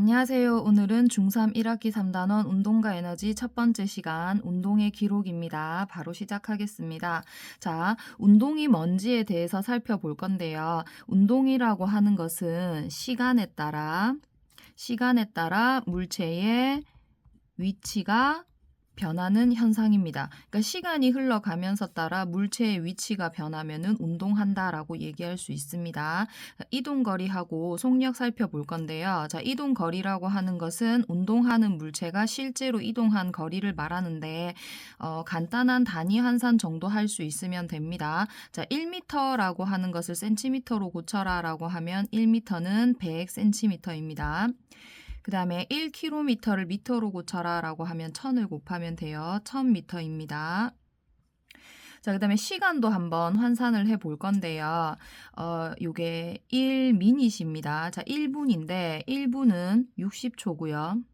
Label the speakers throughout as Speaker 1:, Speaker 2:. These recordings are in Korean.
Speaker 1: 안녕하세요. 오늘은 중3 1학기 3단원 운동과 에너지 첫 번째 시간 운동의 기록입니다. 바로 시작하겠습니다. 자, 운동이 뭔지에 대해서 살펴볼 건데요. 운동이라고 하는 것은 시간에 따라 시간에 따라 물체의 위치가 변하는 현상입니다. 그러니까 시간이 흘러가면서 따라 물체의 위치가 변하면은 운동한다라고 얘기할 수 있습니다. 이동 거리하고 속력 살펴볼 건데요. 자, 이동 거리라고 하는 것은 운동하는 물체가 실제로 이동한 거리를 말하는데 어, 간단한 단위 환산 정도 할 수 있으면 됩니다. 자, 1m라고 하는 것을 센티미터로 고쳐라라고 하면 1m는 100cm입니다. 그 다음에 1km를 미터로 고쳐라 라고 하면 1000을 곱하면 돼요. 1000m입니다. 자, 그 다음에 시간도 한번 환산을 해 볼 건데요. 어, 요게 1미닛입니다. 자, 1분인데 1분은 60초고요.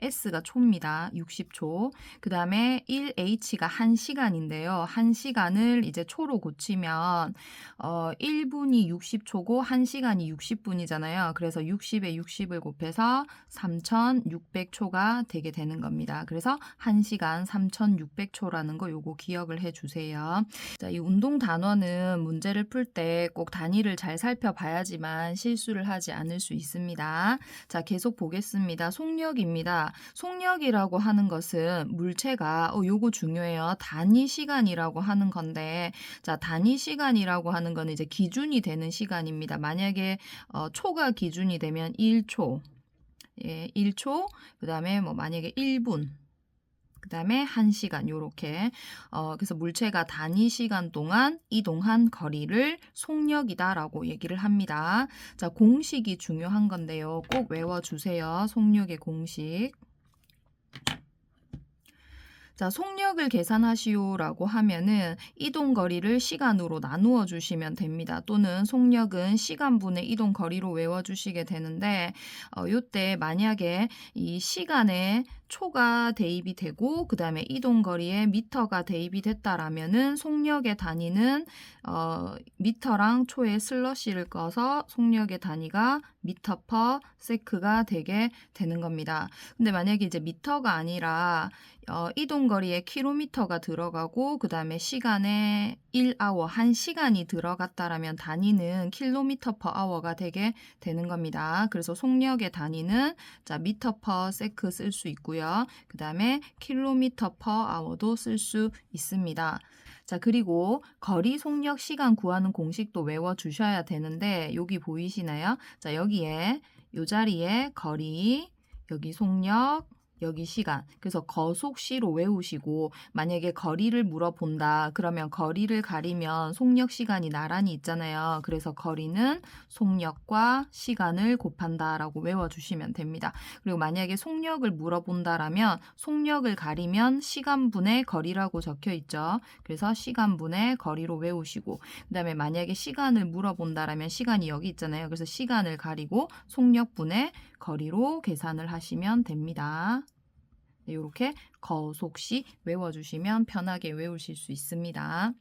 Speaker 1: S가 초입니다. 60초. 그 다음에 1H가 1시간인데요. 1시간을 이제 초로 고치면, 어, 1분이 60초고 1시간이 60분이잖아요. 그래서 60에 60을 곱해서 3,600초가 되게 되는 겁니다. 그래서 1시간 3,600초라는 거 요거 기억을 해 주세요. 자, 이 운동 단원은 문제를 풀 때 꼭 단위를 잘 살펴봐야지만 실수를 하지 않을 수 있습니다. 자, 계속 보겠습니다. 속력입니다. 속력이라고 하는 것은 물체가 어 요거 중요해요. 단위 시간이라고 하는 건데 자, 단위 시간이라고 하는 거는 이제 기준이 되는 시간입니다. 만약에 어 초가 기준이 되면 1초. 예, 1초. 그 다음에 뭐 만약에 1분. 그 다음에 1시간 요렇게 어, 그래서 물체가 단위 시간 동안 이동한 거리를 속력이다라고 얘기를 합니다. 자 공식이 중요한 건데요. 꼭 외워 주세요. 속력의 공식. 자, 속력을 계산하시오라고 하면은 이동 거리를 시간으로 나누어 주시면 됩니다. 또는 속력은 시간분의 이동 거리로 외워 주시게 되는데 어 요때 만약에 이 시간에 초가 대입이 되고 그 다음에 이동 거리에 미터가 대입이 됐다라면은 속력의 단위는 어 미터랑 초에 슬러시를 꺼서 속력의 단위가 미터 퍼 세크가 되게 되는 겁니다. 근데 만약에 이제 미터가 아니라 어, 이동 거리에 킬로미터가 들어가고 그 다음에 시간에 1아워 1시간이 들어갔다라면 단위는 킬로미터 퍼 아워가 되게 되는 겁니다. 그래서 속력의 단위는 자 미터 퍼 세크 쓸 수 있고요. 그 다음에 킬로미터 퍼 아워도 쓸 수 있습니다. 자, 그리고 거리 속력 시간 구하는 공식도 외워 주셔야 되는데 여기 보이시나요? 자, 여기에 요 자리에 거리, 여기 속력, 여기 시간. 그래서 거속시로 외우시고 만약에 거리를 물어본다. 그러면 거리를 가리면 속력 시간이 나란히 있잖아요. 그래서 거리는 속력과 시간을 곱한다라고 외워 주시면 됩니다. 그리고 만약에 속력을 물어본다라면 속력을 가리면 시간분의 거리라고 적혀 있죠. 그래서 시간분의 거리로 외우시고 그 다음에 만약에 시간을 물어본다라면 시간이 여기 있잖아요. 그래서 시간을 가리고 속력분의 거리로 계산을 하시면 됩니다. 이렇게 거속시 외워주시면 편하게 외우실 수 있습니다.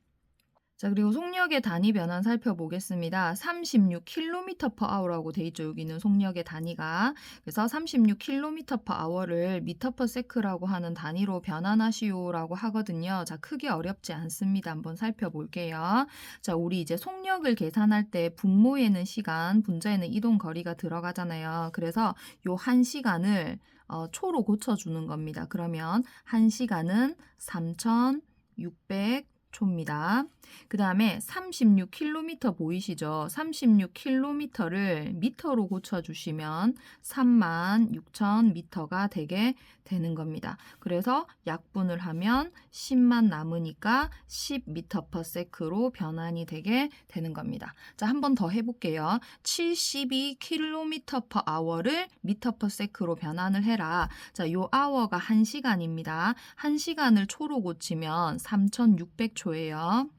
Speaker 1: 자, 그리고 속력의 단위 변환 살펴보겠습니다. 36km/h라고 돼 있죠. 여기는 속력의 단위가. 그래서 36km/h를 m/s라고 하는 단위로 변환하시오라고 하거든요. 자, 크게 어렵지 않습니다. 한번 살펴볼게요. 자, 우리 이제 속력을 계산할 때 분모에는 시간, 분자에는 이동 거리가 들어가잖아요. 그래서 요 한 시간을 어, 초로 고쳐 주는 겁니다. 그러면 1시간은 3,600 초입니다. 그 다음에 36km 보이시죠? 36km를 미터로 고쳐주시면 36,000m가 되게 되는 겁니다. 그래서 약분을 하면 10만 남으니까 10m/s로 변환이 되게 되는 겁니다. 자, 한 번 더 해볼게요. 72km/h를 m/s로 변환을 해라. 자, 요 hour가 1시간입니다. 1시간을 초로 고치면 3,600 초예요.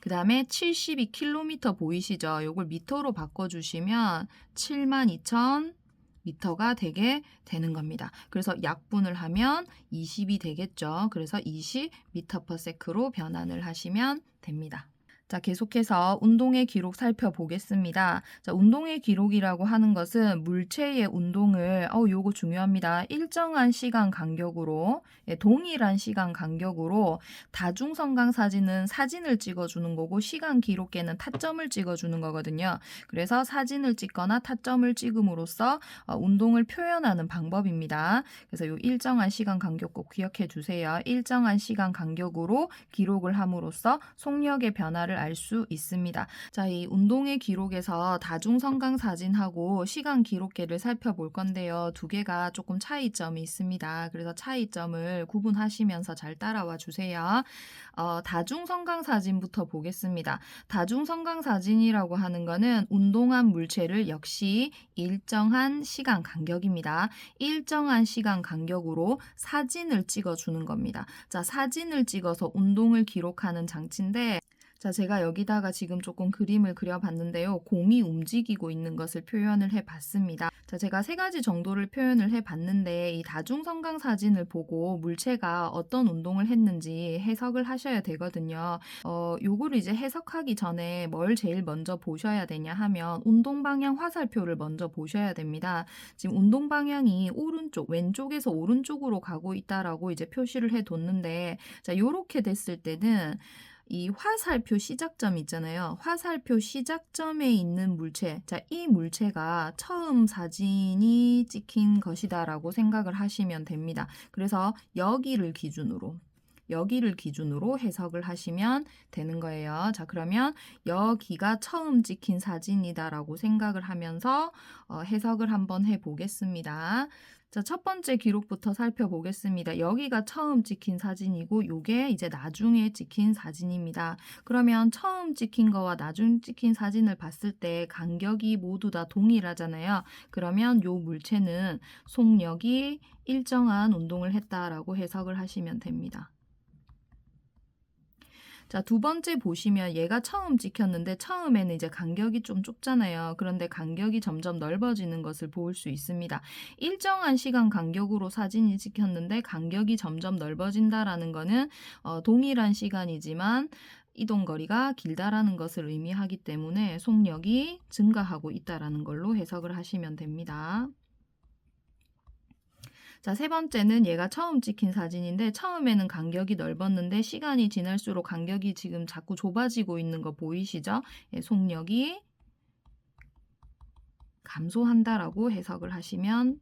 Speaker 1: 그 다음에 72km 보이시죠? 요걸 미터로 바꿔주시면 72,000 미터가 되게 되는 겁니다. 그래서 약분을 하면 20이 되겠죠. 그래서 20 미터 퍼 세크로 변환을 하시면 됩니다. 자, 계속해서 운동의 기록 살펴보겠습니다. 자, 운동의 기록이라고 하는 것은 물체의 운동을, 어, 요거 중요합니다. 일정한 시간 간격으로, 예, 동일한 시간 간격으로 다중성강 사진은 사진을 찍어주는 거고, 시간 기록계는 타점을 찍어주는 거거든요. 그래서 사진을 찍거나 타점을 찍음으로써 어, 운동을 표현하는 방법입니다. 그래서 요 일정한 시간 간격 꼭 기억해 주세요. 일정한 시간 간격으로 기록을 함으로써 속력의 변화를 알 수 있습니다. 자, 이 운동의 기록에서 다중성강 사진하고 시간 기록계를 살펴볼 건데요. 두 개가 조금 차이점이 있습니다. 그래서 차이점을 구분하시면서 잘 따라와 주세요. 어, 다중성강 사진부터 보겠습니다. 다중성강 사진이라고 하는 거는 운동한 물체를 역시 일정한 시간 간격입니다. 일정한 시간 간격으로 사진을 찍어 주는 겁니다. 자, 사진을 찍어서 운동을 기록하는 장치인데, 자, 제가 여기다가 지금 조금 그림을 그려봤는데요. 공이 움직이고 있는 것을 표현을 해봤습니다. 자, 제가 세 가지 정도를 표현을 해봤는데, 이 다중성강 사진을 보고 물체가 어떤 운동을 했는지 해석을 하셔야 되거든요. 어, 요거를 이제 해석하기 전에 뭘 제일 먼저 보셔야 되냐 하면, 운동 방향 화살표를 먼저 보셔야 됩니다. 지금 운동 방향이 오른쪽, 왼쪽에서 오른쪽으로 가고 있다라고 이제 표시를 해 뒀는데, 자, 요렇게 됐을 때는 이 화살표 시작점 있잖아요. 화살표 시작점에 있는 물체. 자, 이 물체가 처음 사진이 찍힌 것이다라고 생각을 하시면 됩니다. 그래서 여기를 기준으로 여기를 기준으로 해석을 하시면 되는 거예요. 자, 그러면 여기가 처음 찍힌 사진이다라고 생각을 하면서 어, 해석을 한번 해 보겠습니다. 자, 첫 번째 기록부터 살펴보겠습니다. 여기가 처음 찍힌 사진이고, 요게 이제 나중에 찍힌 사진입니다. 그러면 처음 찍힌 거와 나중 찍힌 사진을 봤을 때 간격이 모두 다 동일하잖아요. 그러면 요 물체는 속력이 일정한 운동을 했다라고 해석을 하시면 됩니다. 자, 두 번째 보시면 얘가 처음 찍혔는데 처음에는 이제 간격이 좀 좁잖아요. 그런데 간격이 점점 넓어지는 것을 볼 수 있습니다. 일정한 시간 간격으로 사진이 찍혔는데 간격이 점점 넓어진다라는 거는 어, 동일한 시간이지만 이동 거리가 길다라는 것을 의미하기 때문에 속력이 증가하고 있다라는 걸로 해석을 하시면 됩니다. 자, 세 번째는 얘가 처음 찍힌 사진인데 처음에는 간격이 넓었는데 시간이 지날수록 간격이 지금 자꾸 좁아지고 있는 거 보이시죠? 예, 속력이 감소한다라고 해석을 하시면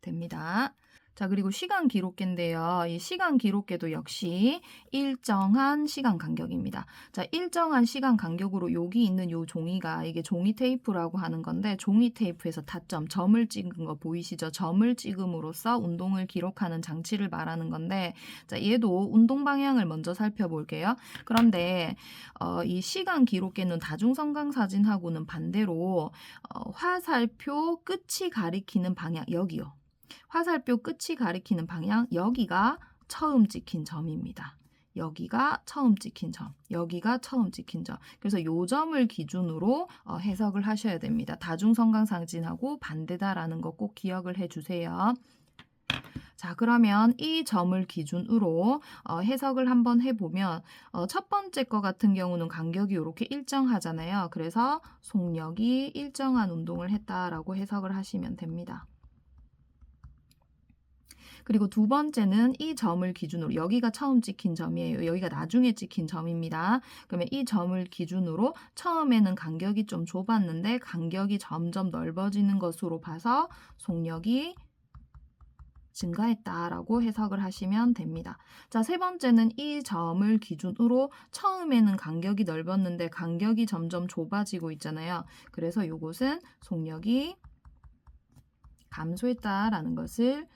Speaker 1: 됩니다. 자, 그리고 시간 기록계인데요. 이 시간 기록계도 역시 일정한 시간 간격입니다. 자, 일정한 시간 간격으로 여기 있는 요 종이가 이게 종이 테이프라고 하는 건데 종이 테이프에서 타점, 점을 찍은 거 보이시죠? 점을 찍음으로써 운동을 기록하는 장치를 말하는 건데 자, 얘도 운동 방향을 먼저 살펴볼게요. 그런데 어, 이 시간 기록계는 다중성강 사진하고는 반대로 어, 화살표 끝이 가리키는 방향 여기요. 화살표 끝이 가리키는 방향 여기가 처음 찍힌 점입니다. 여기가 처음 찍힌 점, 여기가 처음 찍힌 점. 그래서 요 점을 기준으로 어, 해석을 하셔야 됩니다. 다중성강 사진하고 반대다라는 거 꼭 기억을 해주세요. 자, 그러면 이 점을 기준으로 어, 해석을 한번 해보면 어, 첫 번째 거 같은 경우는 간격이 이렇게 일정하잖아요. 그래서 속력이 일정한 운동을 했다라고 해석을 하시면 됩니다. 그리고 두 번째는 이 점을 기준으로 여기가 처음 찍힌 점이에요. 여기가 나중에 찍힌 점입니다. 그러면 이 점을 기준으로 처음에는 간격이 좀 좁았는데 간격이 점점 넓어지는 것으로 봐서 속력이 증가했다라고 해석을 하시면 됩니다. 자, 세 번째는 이 점을 기준으로 처음에는 간격이 넓었는데 간격이 점점 좁아지고 있잖아요. 그래서 이곳은 속력이 감소했다라는 것을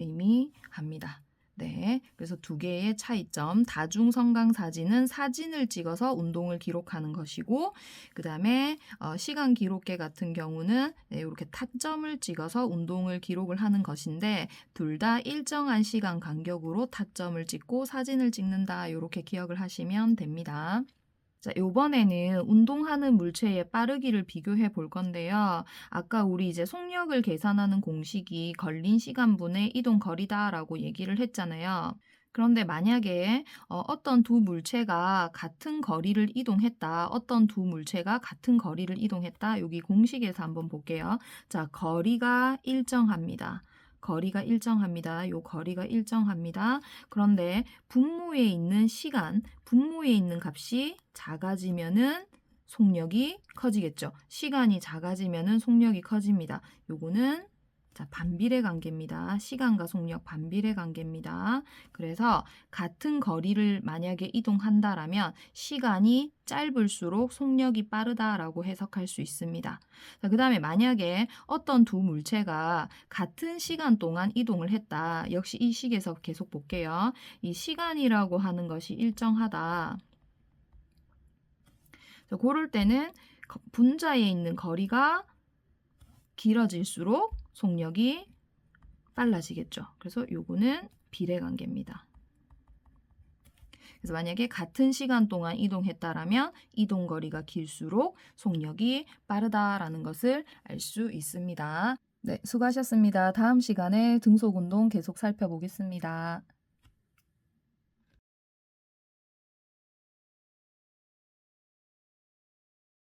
Speaker 1: 의미합니다. 네. 그래서 두 개의 차이점. 다중 성강 사진은 사진을 찍어서 운동을 기록하는 것이고, 그 다음에 어, 시간 기록계 같은 경우는 네, 이렇게 타점을 찍어서 운동을 기록을 하는 것인데, 둘 다 일정한 시간 간격으로 타점을 찍고 사진을 찍는다. 이렇게 기억을 하시면 됩니다. 자, 요번에는 운동하는 물체의 빠르기를 비교해 볼 건데요. 아까 우리 이제 속력을 계산하는 공식이 걸린 시간분의 이동 거리다라고 얘기를 했잖아요. 그런데 만약에 어, 어떤 두 물체가 같은 거리를 이동했다. 어떤 두 물체가 같은 거리를 이동했다. 여기 공식에서 한번 볼게요. 자, 거리가 일정합니다. 거리가 일정합니다. 요 거리가 일정합니다. 그런데 분모에 있는 시간, 분모에 있는 값이 작아지면은 속력이 커지겠죠. 시간이 작아지면은 속력이 커집니다. 요거는 자, 반비례 관계입니다. 시간과 속력 반비례 관계입니다. 그래서 같은 거리를 만약에 이동한다라면 시간이 짧을수록 속력이 빠르다라고 해석할 수 있습니다. 그 다음에 만약에 어떤 두 물체가 같은 시간 동안 이동을 했다. 역시 이 식에서 계속 볼게요. 이 시간이라고 하는 것이 일정하다. 자, 그럴 때는 거- 분자에 있는 거리가 길어질수록 속력이 빨라지겠죠. 그래서 요거는 비례 관계입니다. 그래서 만약에 같은 시간 동안 이동했다라면 이동 거리가 길수록 속력이 빠르다라는 것을 알 수 있습니다. 네, 수고하셨습니다. 다음 시간에 등속 운동 계속 살펴보겠습니다.